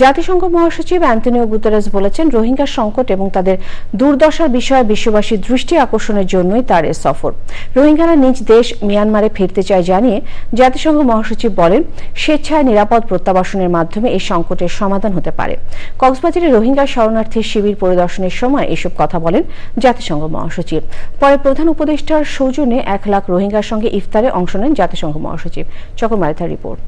জাতিসংঘ মহাসচিব Antonio Guterres বলেছেন রোহিঙ্গা সংকট এবং তাদের দুর্দশার বিষয়ে বিশ্ববাসীর দৃষ্টি আকর্ষণের জন্যই তার এ সফর। রোহিঙ্গারা নিজ দেশ মিয়ানমারে ফিরতে চায় জানিয়ে জাতিসংঘ মহাসচিব বলেন, স্বেচ্ছায় নিরাপদ প্রত্যাবাসনের মাধ্যমে এই সংকটের সমাধান হতে পারে। কক্সবাজারে রোহিঙ্গা শরণার্থী শিবির পরিদর্শনের সময় এসব কথা বলেন জাতিসংঘ মহাসচিব। পরে প্রধান উপদেষ্টার সৌজন্যে এক লাখ রোহিঙ্গার সঙ্গে ইফতারে অংশ নেন জাতিসংঘ মহাসচিব। চকরমারিথার রিপোর্ট।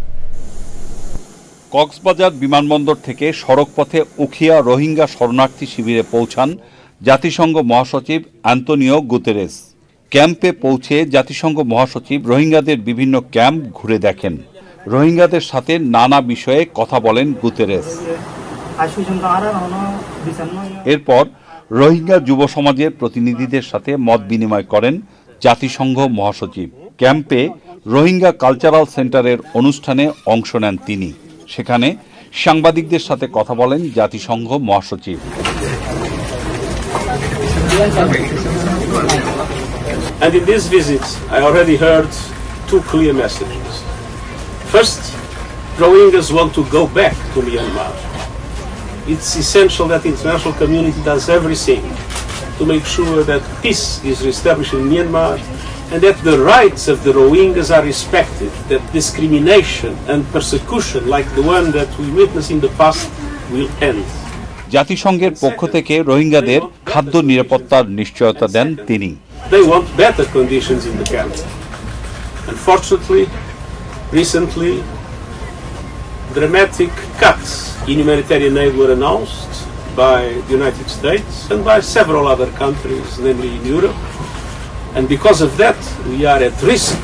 কক্সবাজার বিমানবন্দর থেকে সড়কপথে উখিয়া রোহিঙ্গা শরণার্থী শিবিরে পৌঁছান জাতিসংঘ মহাসচিব অ্যান্তনিও গুতেরেস। ক্যাম্পে পৌঁছে জাতিসংঘ মহাসচিব রোহিঙ্গাদের বিভিন্ন ক্যাম্প ঘুরে দেখেন। রোহিঙ্গাদের সাথে নানা বিষয়ে কথা বলেন গুতেরেস। এরপর রোহিঙ্গা যুব সমাজের প্রতিনিধিদের সাথে মত বিনিময় করেন জাতিসংঘ মহাসচিব। ক্যাম্পে রোহিঙ্গা কালচারাল সেন্টারের অনুষ্ঠানে অংশ নেন তিনি। সেখানে সাংবাদিকদের সাথে কথা বলেন জাতিসংঘ মহাসচিব And in this visit, I already heard two clear messages. First, Rohingyas want to go back to Myanmar. It's essential that the international community does everything to make sure that peace is reestablished in Myanmar and that the rights of the Rohingyas are respected, that discrimination and persecution like the one that we witnessed in the past will end. জাতিসংঘের পক্ষ থেকে রোহিঙ্গাদের খাদ্য নিরাপত্তার নিশ্চয়তা দেন তিনি They want better conditions in the camp. Unfortunately, recently, dramatic cuts in humanitarian aid were announced by the United States and by several other countries, namely in Europe. And because of that, we are at risk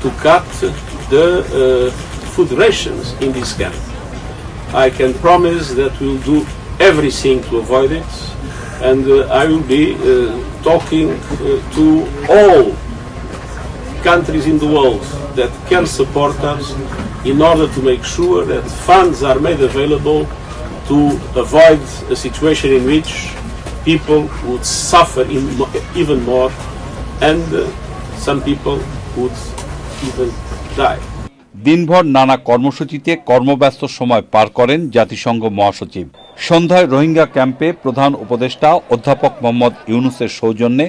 to cut the uh, food rations in this camp. I can promise that we will do everything to avoid it, and uh, I will be uh, talking to all countries in the world that can support us in order to make sure that funds are made available to avoid a situation in which people would suffer in, even more and uh, some people would even die. দিনভর নানা কর্মসূচিতে কর্মব্যস্ত সময় পার করেন জাতিসংঘ মহাসচিব সন্ধ্যায় রোহিঙ্গা ক্যাম্পে প্রধান উপদেষ্টা অধ্যাপক মোহাম্মদ ইউনুসের সৌজন্যে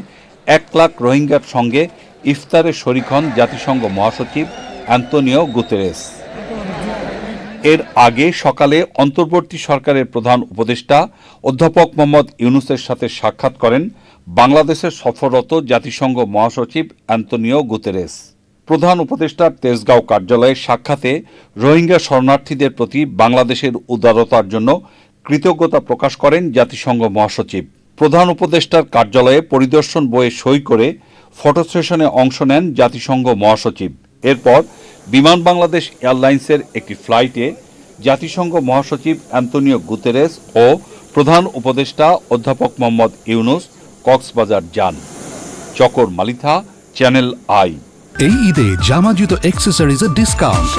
এক লাখ রোহিঙ্গার সঙ্গে ইফতারে শরিক হন জাতিসংঘ মহাসচিব অ্যান্তোনিও গুতেরেস এর আগে সকালে অন্তর্বর্তী সরকারের প্রধান উপদেষ্টা অধ্যাপক মোহাম্মদ ইউনুসের সাথে সাক্ষাৎ করেন বাংলাদেশের সফররত জাতিসংঘ মহাসচিব অ্যান্তনিও গুতেরেস। প্রধান উপদেষ্টার তেজগাঁও কার্যালয়ে সাক্ষাতে রোহিঙ্গা শরণার্থীদের প্রতি বাংলাদেশের উদারতার জন্য কৃতজ্ঞতা প্রকাশ করেন জাতিসংঘ মহাসচিব। প্রধান উপদেষ্টার কার্যালয়ে পরিদর্শন বইয়ে সই করে ফটো সেশনে অংশ নেন জাতিসংঘ মহাসচিব। এরপর বিমান বাংলাদেশ এয়ারলাইন্সের একটি ফ্লাইটে জাতিসংঘ মহাসচিব অ্যান্তনিও গুতেরেস ও প্রধান উপদেষ্টা অধ্যাপক মোহাম্মদ ইউনুস কক্সবাজার যান। চকর মালিথা চ্যানেল আই। এই ঈদে জামা জুতো অ্যাক্সেসরিজের ডিসকাউন্ট